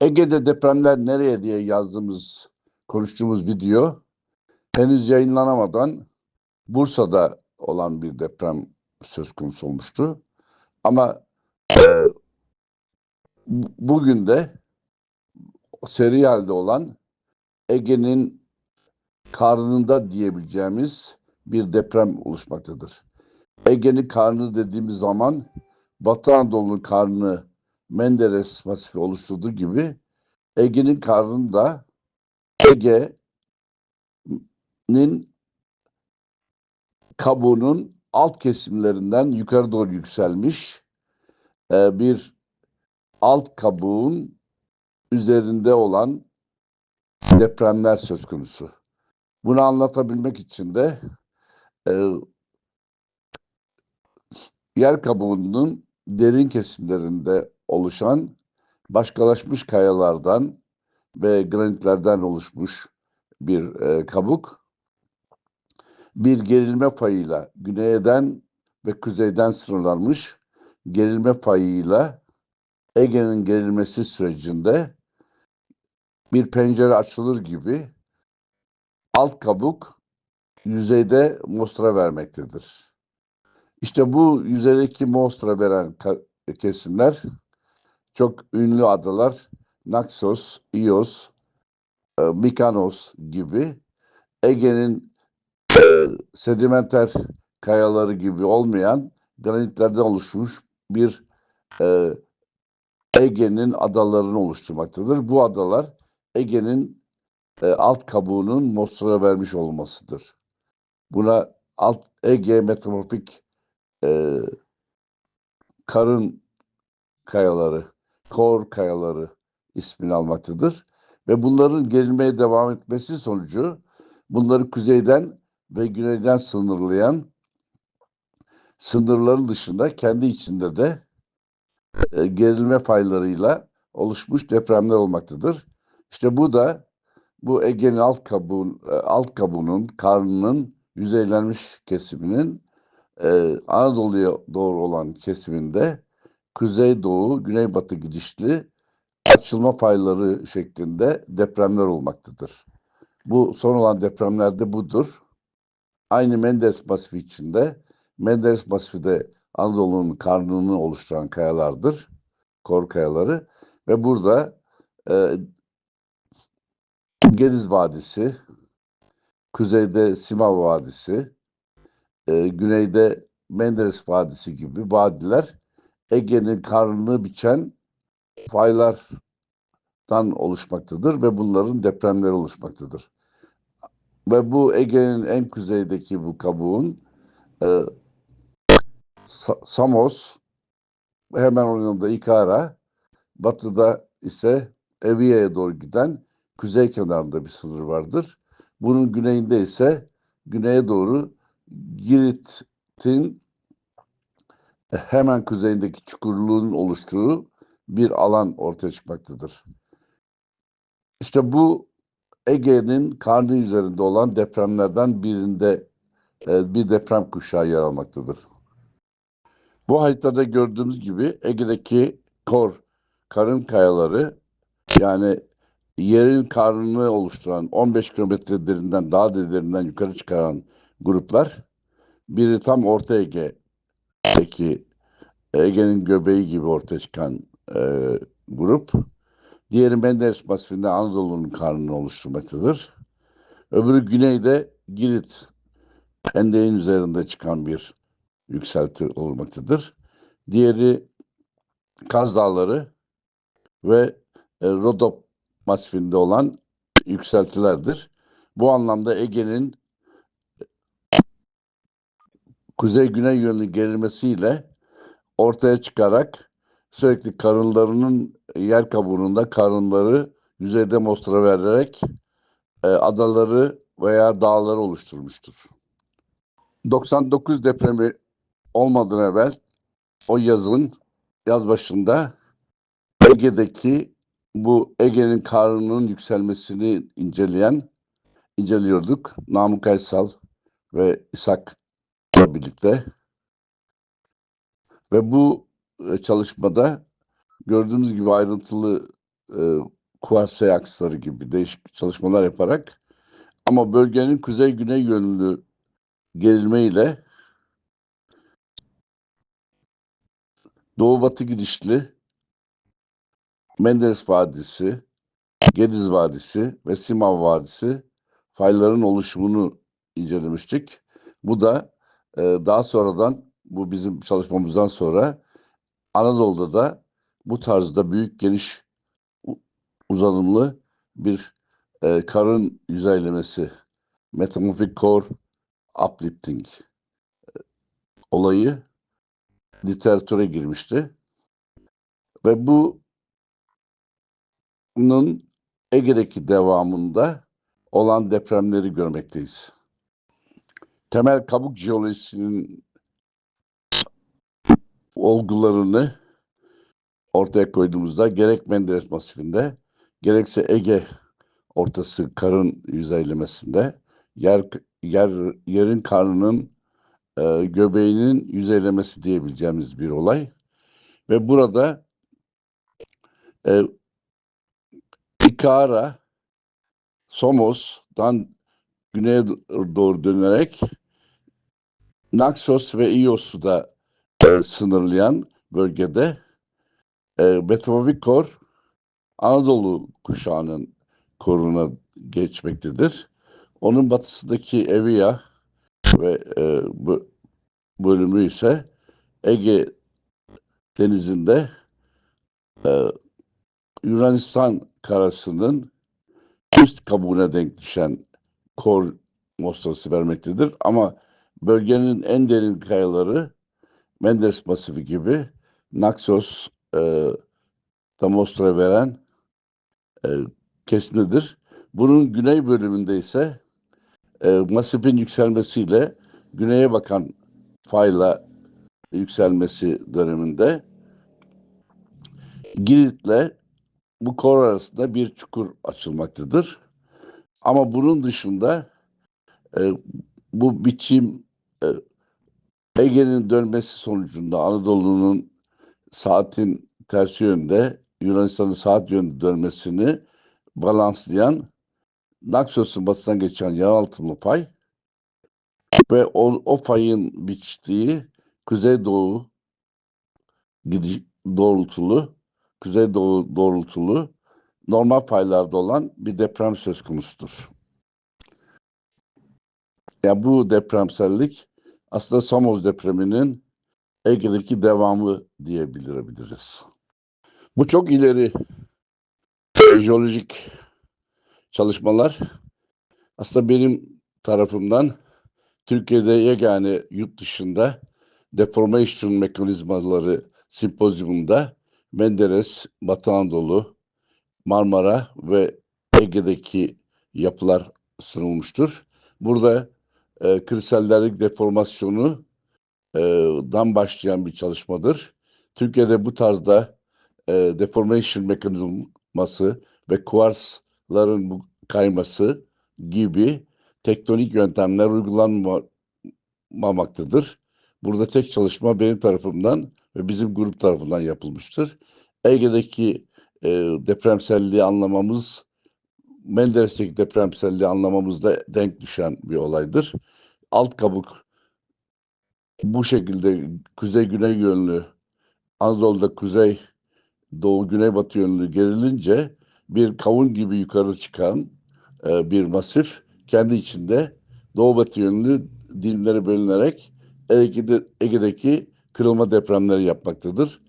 Ege'de depremler nereye diye yazdığımız, konuştuğumuz video henüz yayınlanamadan Bursa'da olan bir deprem söz konusu olmuştu. Ama e, bu- bugün de seri halde olan Ege'nin karnında diyebileceğimiz bir deprem oluşmaktadır. Ege'nin karnı dediğimiz zaman Batı Anadolu'nun karnı Menderes Masifi oluşturduğu gibi Ege'nin karnında Ege'nin kabuğunun alt kesimlerinden yukarı doğru yükselmiş e, bir alt kabuğun üzerinde olan depremler söz konusu. Bunu anlatabilmek için de e, yer kabuğunun derin kesimlerinde oluşan başkalaşmış kayalardan ve granitlerden oluşmuş bir e, kabuk bir gerilme payıyla güneyden ve kuzeyden sınırlanmış gerilme payıyla Ege'nin gerilmesi sürecinde bir pencere açılır gibi alt kabuk yüzeyde mostra vermektedir. İşte bu yüzeydeki mostra veren kesimler çok ünlü adalar Naxos, Ios, e, Mikanos gibi Ege'nin e, sedimenter kayaları gibi olmayan granitlerden oluşmuş bir e, Ege'nin adalarını oluşturmaktadır. Bu adalar Ege'nin e, alt kabuğunun mostra vermiş olmasıdır. Buna alt Ege metamorfik e, karın kayaları, kor kayaları ismini almaktadır. Ve bunların gerilmeye devam etmesi sonucu bunları kuzeyden ve güneyden sınırlayan sınırların dışında kendi içinde de e, gerilme faylarıyla oluşmuş depremler olmaktadır. İşte bu da bu Ege'nin alt kabuğun, e, alt kabuğunun, karnının yüzeylenmiş kesiminin e, Anadolu'ya doğru olan kesiminde kuzeydoğu, güneybatı gidişli açılma fayları şeklinde depremler olmaktadır. Bu son olan depremlerde budur. Aynı Menderes Masifi içinde, Menderes Masifi de Anadolu'nun karnını oluşturan kayalardır, kor kayaları ve burada e, Gediz Vadisi, kuzeyde Simav Vadisi, e, güneyde Menderes Vadisi gibi vadiler Ege'nin karnını biçen faylardan oluşmaktadır ve bunların depremleri oluşmaktadır. Ve bu Ege'nin en kuzeydeki bu kabuğun e, Sa- Samos, hemen onun yanında Ikara, batıda ise Evia'ya doğru giden kuzey kenarında bir sınır vardır. Bunun güneyinde ise güneye doğru Girit'in hemen kuzeyindeki çukurluğun oluştuğu bir alan ortaya çıkmaktadır. İşte bu Ege'nin karnı üzerinde olan depremlerden birinde e, bir deprem kuşağı yer almaktadır. Bu haritada gördüğümüz gibi Ege'deki kor, karın kayaları yani yerin karnını oluşturan 15 kilometre derinden daha da derinden yukarı çıkaran gruplar biri tam Orta Ege'deki Ege'nin göbeği gibi ortaya çıkan e, grup. Diğeri Menderes Masifinde Anadolu'nun karnını oluşturmaktadır. Öbürü güneyde Girit Endeğin üzerinde çıkan bir yükselti olmaktadır. Diğeri Kaz Dağları ve e, Rodop Masifinde olan yükseltilerdir. Bu anlamda Ege'nin kuzey-güney yönlü gerilmesiyle ortaya çıkarak sürekli karınlarının yer kabuğunda karınları yüzeyde mostra vererek e, adaları veya dağları oluşturmuştur. 99 depremi olmadan evvel o yazın yaz başında Ege'deki bu Ege'nin karnının yükselmesini inceleyen inceliyorduk. Namık Aysal ve İshak'la birlikte. Ve bu e, çalışmada gördüğünüz gibi ayrıntılı e, kuars aksları gibi değişik çalışmalar yaparak ama bölgenin kuzey-güney yönlü gerilme ile doğu-batı gidişli Menderes Vadisi, Gediz Vadisi ve Simav Vadisi fayların oluşumunu incelemiştik. Bu da e, daha sonradan bu bizim çalışmamızdan sonra Anadolu'da da bu tarzda büyük geniş uzanımlı bir e, karın yüzeylemesi metamorphic core uplifting olayı literatüre girmişti. Ve bu bunun Ege'deki devamında olan depremleri görmekteyiz. Temel kabuk jeolojisinin olgularını ortaya koyduğumuzda gerek Menderes masifinde gerekse Ege ortası karın yüzeylemesinde yer, yer yerin karnının e, göbeğinin yüzeylemesi diyebileceğimiz bir olay. Ve burada e, Ikara Somos'dan güneye doğru dönerek Naxos ve Ios'u da e, sınırlayan bölgede e, Metamorfik Kor Anadolu kuşağının koruna geçmektedir. Onun batısındaki Evia ve e, bu bölümü ise Ege denizinde e, Yunanistan karasının üst kabuğuna denk düşen kor mostrası vermektedir. Ama bölgenin en derin kayaları Menderes Masifi gibi Naxos e, da mostra veren e, kesimdedir. Bunun güney bölümünde ise e, masifin yükselmesiyle güneye bakan fayla yükselmesi döneminde Girit'le bu kor arasında bir çukur açılmaktadır. Ama bunun dışında e, bu biçim Ege'nin dönmesi sonucunda Anadolu'nun saatin tersi yönde Yunanistan'ın saat yönünde dönmesini balanslayan Naxos'un batısından geçen yanaltımlı fay ve o, o fayın biçtiği kuzeydoğu gidiş doğrultulu kuzeydoğu doğrultulu normal faylarda olan bir deprem söz konusudur. Yani bu depremsellik aslında Samos depreminin Ege'deki devamı diyebiliriz. Bu çok ileri jeolojik çalışmalar aslında benim tarafımdan Türkiye'de yegane yurt dışında deformation mekanizmaları simpozyumunda Menderes, Batı Anadolu, Marmara ve Ege'deki yapılar sunulmuştur. Burada e, kristallerik deformasyonu e, dan başlayan bir çalışmadır. Türkiye'de bu tarzda e, deformation mekanizması ve kuarsların kayması gibi tektonik yöntemler uygulanmamaktadır. Burada tek çalışma benim tarafımdan ve bizim grup tarafından yapılmıştır. Ege'deki e, depremselliği anlamamız Menderes'teki depremselliği anlamamızda denk düşen bir olaydır. Alt kabuk bu şekilde kuzey-güney yönlü Anadolu'da kuzey doğu güneybatı yönlü gerilince bir kavun gibi yukarı çıkan e, bir masif kendi içinde doğu batı yönlü dilimlere bölünerek Ege'de, Ege'deki kırılma depremleri yapmaktadır.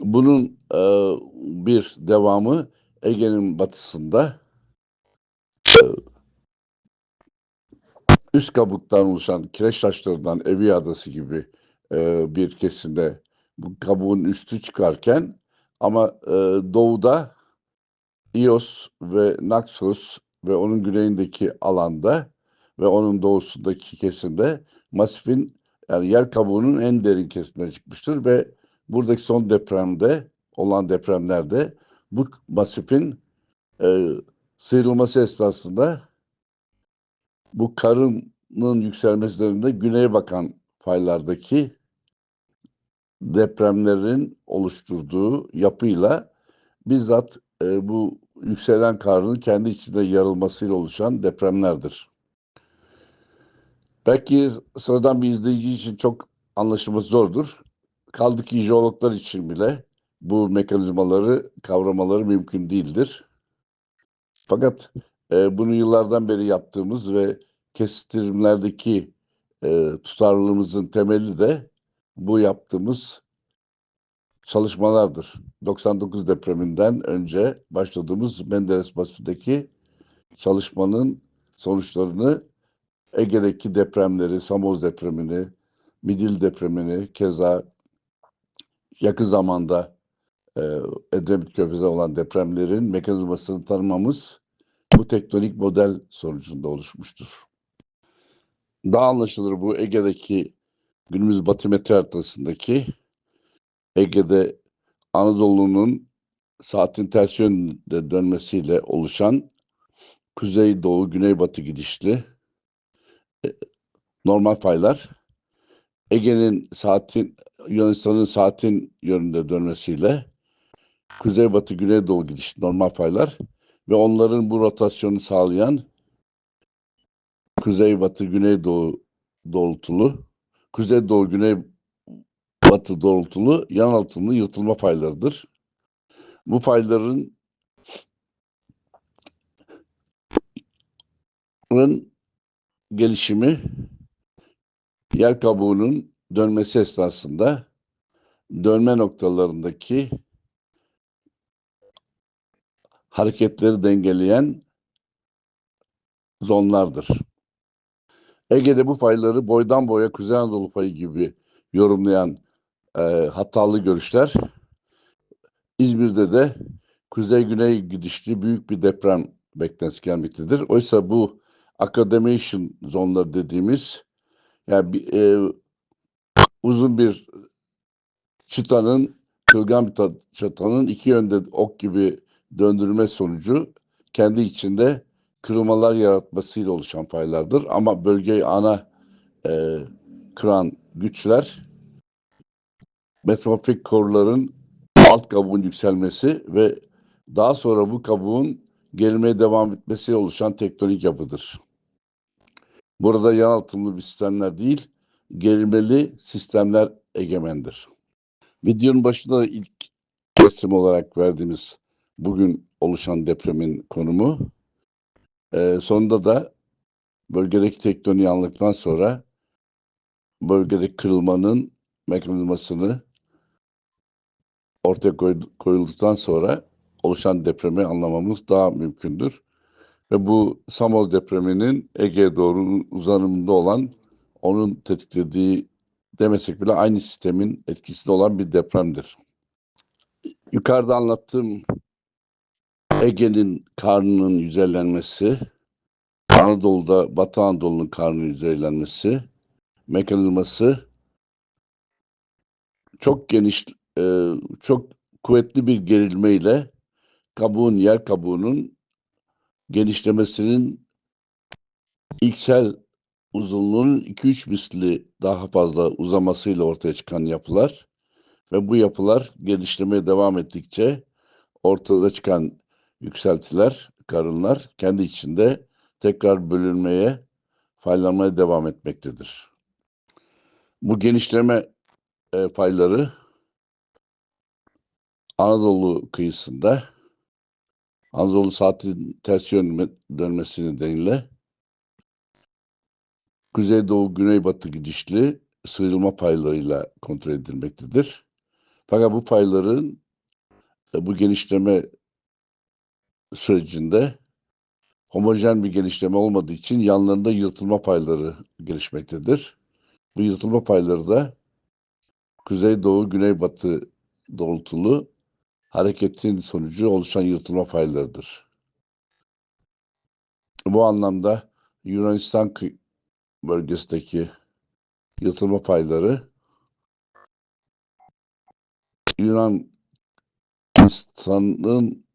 Bunun e, bir devamı Ege'nin batısında e, üst kabuktan oluşan kireç taşlarından Evi Adası gibi e, bir kesimde bu kabuğun üstü çıkarken ama e, doğuda Ios ve Naxos ve onun güneyindeki alanda ve onun doğusundaki kesimde masifin yani yer kabuğunun en derin kesimine çıkmıştır ve buradaki son depremde olan depremlerde bu masifin e, sıyrılması esnasında bu karının yükselmesi döneminde güneye bakan faylardaki depremlerin oluşturduğu yapıyla bizzat e, bu yükselen karın kendi içinde yarılmasıyla oluşan depremlerdir. Belki sıradan bir izleyici için çok anlaşılması zordur. Kaldı ki jeologlar için bile bu mekanizmaları kavramaları mümkün değildir. Fakat e, bunu yıllardan beri yaptığımız ve kestirimlerdeki e, tutarlılığımızın temeli de bu yaptığımız çalışmalardır. 99 depreminden önce başladığımız Menderes Masif'teki çalışmanın sonuçlarını Ege'deki depremleri, Samoz depremini, Midil depremini, keza yakın zamanda e, Edremit Körfezi'nde olan depremlerin mekanizmasını tanımamız bu tektonik model sonucunda oluşmuştur. Daha anlaşılır bu Ege'deki günümüz batimetre haritasındaki Ege'de Anadolu'nun saatin ters yönde dönmesiyle oluşan kuzey doğu güneybatı gidişli e, normal faylar Ege'nin saatin Yunanistan'ın saatin yönünde dönmesiyle kuzeybatı güneydoğu gidişli normal faylar ve onların bu rotasyonu sağlayan kuzeybatı güneydoğu doğrultulu kuzeydoğu güney batı doğrultulu yan altınlı yırtılma faylarıdır. Bu fayların gelişimi yer kabuğunun dönmesi esnasında dönme noktalarındaki hareketleri dengeleyen zonlardır. Ege'de bu fayları boydan boya Kuzey Anadolu fayı gibi yorumlayan e, hatalı görüşler İzmir'de de kuzey-güney gidişli büyük bir deprem beklentisi gelmektedir. Oysa bu accademation zonları dediğimiz yani e, uzun bir çıtanın kırılgan bir ta- çıtanın iki yönde ok gibi döndürme sonucu kendi içinde kırılmalar yaratmasıyla oluşan faylardır. Ama bölgeyi ana e, kıran güçler metamorfik korların alt kabuğun yükselmesi ve daha sonra bu kabuğun gerilmeye devam etmesiyle oluşan tektonik yapıdır. Burada yan altımlı bir sistemler değil, gerilmeli sistemler egemendir. Videonun başında da ilk resim olarak verdiğimiz bugün oluşan depremin konumu. Ee, sonunda da bölgedeki tektoniği anladıktan sonra bölgedeki kırılmanın mekanizmasını ortaya koy- koyulduktan sonra oluşan depremi anlamamız daha mümkündür. Ve bu Samoz depreminin Ege'ye doğru uzanımında olan, onun tetiklediği demesek bile aynı sistemin etkisinde olan bir depremdir. Yukarıda anlattığım Ege'nin karnının yüzeylenmesi, Anadolu'da Batı Anadolu'nun karnının yüzeylenmesi mekanizması çok geniş, e, çok kuvvetli bir gerilmeyle kabuğun, yer kabuğunun genişlemesinin ilksel uzunluğunun 2-3 misli daha fazla uzamasıyla ortaya çıkan yapılar ve bu yapılar genişlemeye devam ettikçe ortada çıkan yükseltiler, karınlar kendi içinde tekrar bölünmeye, faylanmaya devam etmektedir. Bu genişleme e, payları Anadolu kıyısında Anadolu saatin ters yön dönmesi nedeniyle Kuzeydoğu Güneybatı gidişli sıyrılma paylarıyla kontrol edilmektedir. Fakat bu payların e, bu genişleme sürecinde homojen bir genişleme olmadığı için yanlarında yırtılma payları gelişmektedir. Bu yırtılma payları da kuzeydoğu güneybatı doğrultulu hareketin sonucu oluşan yırtılma paylarıdır. Bu anlamda Yunanistan bölgesindeki yırtılma payları Yunanistan'ın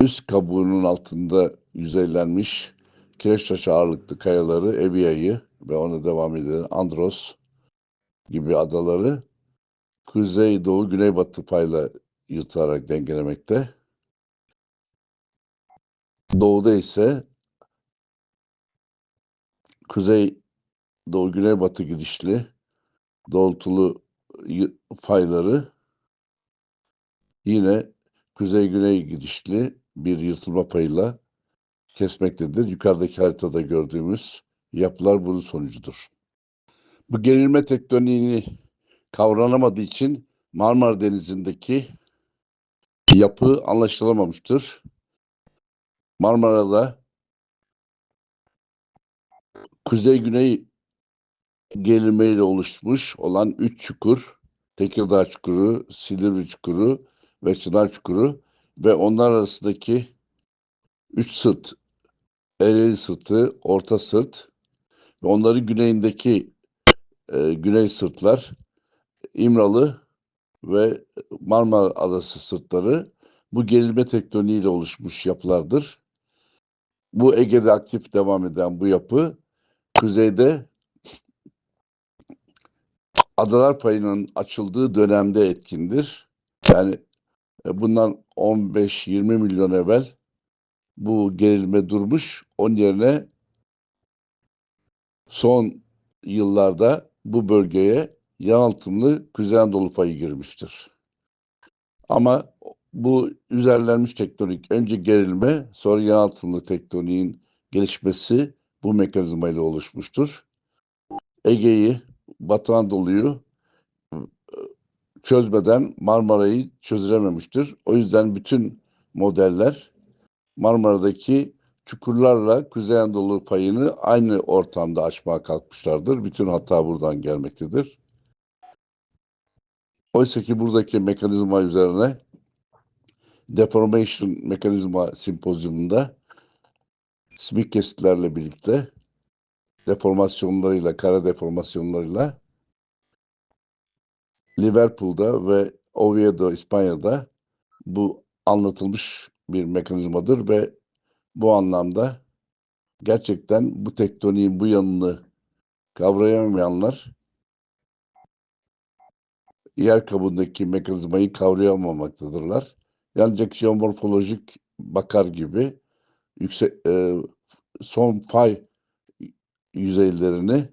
üst kabuğunun altında yüzeylenmiş kireç taşı ağırlıklı kayaları Evia'yı ve ona devam eden Andros gibi adaları kuzey doğu güneybatı payla yırtılarak dengelemekte. Doğuda ise kuzey doğu güneybatı gidişli doğrultulu y- fayları yine kuzey-güney gidişli bir yırtılma payıyla kesmektedir. Yukarıdaki haritada gördüğümüz yapılar bunun sonucudur. Bu gerilme tektoniğini kavranamadığı için Marmara Denizi'ndeki yapı anlaşılamamıştır. Marmara'da kuzey-güney gerilmeyle oluşmuş olan üç çukur, Tekirdağ Çukuru, Silivri Çukuru ve Çınar Çukuru ve onlar arasındaki üç sırt, Ereğli Sırtı, Orta Sırt ve onların güneyindeki e, güney sırtlar İmralı ve Marmara Adası sırtları bu gerilme tektoniğiyle oluşmuş yapılardır. Bu Ege'de aktif devam eden bu yapı kuzeyde adalar payının açıldığı dönemde etkindir. Yani bundan 15-20 milyon evvel bu gerilme durmuş. Onun yerine son yıllarda bu bölgeye yanaltımlı Kuzey Anadolu payı girmiştir. Ama bu üzerlenmiş tektonik önce gerilme sonra yanaltımlı tektoniğin gelişmesi bu mekanizmayla oluşmuştur. Ege'yi, Batı Anadolu'yu e, çözmeden Marmara'yı çözülememiştir. O yüzden bütün modeller Marmara'daki çukurlarla Kuzey Anadolu payını aynı ortamda açmaya kalkmışlardır. Bütün hata buradan gelmektedir. Oysa ki buradaki mekanizma üzerine Deformation Mekanizma Simpozyumunda Smith kesitlerle birlikte deformasyonlarıyla, kara deformasyonlarıyla Liverpool'da ve Oviedo, İspanya'da bu anlatılmış bir mekanizmadır ve bu anlamda gerçekten bu tektoniğin bu yanını kavrayamayanlar yer kabuğundaki mekanizmayı kavrayamamaktadırlar. Yalnızca jeomorfolojik bakar gibi yüksek e, son fay yüzeylerini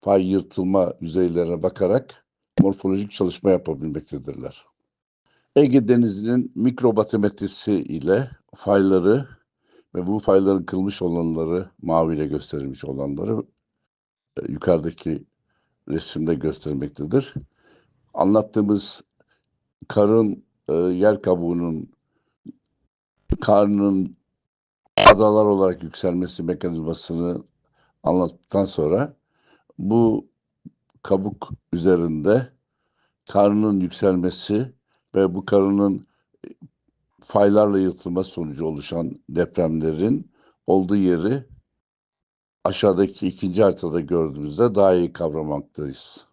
fay yırtılma yüzeylerine bakarak morfolojik çalışma yapabilmektedirler. Ege Denizi'nin mikrobatimetrisi ile fayları ve bu fayların kılmış olanları maviyle gösterilmiş olanları e, yukarıdaki resimde göstermektedir. Anlattığımız karın e, yer kabuğunun karnının adalar olarak yükselmesi mekanizmasını anlattıktan sonra bu kabuk üzerinde karnının yükselmesi ve bu karnının faylarla yırtılma sonucu oluşan depremlerin olduğu yeri aşağıdaki ikinci haritada gördüğümüzde daha iyi kavramaktayız.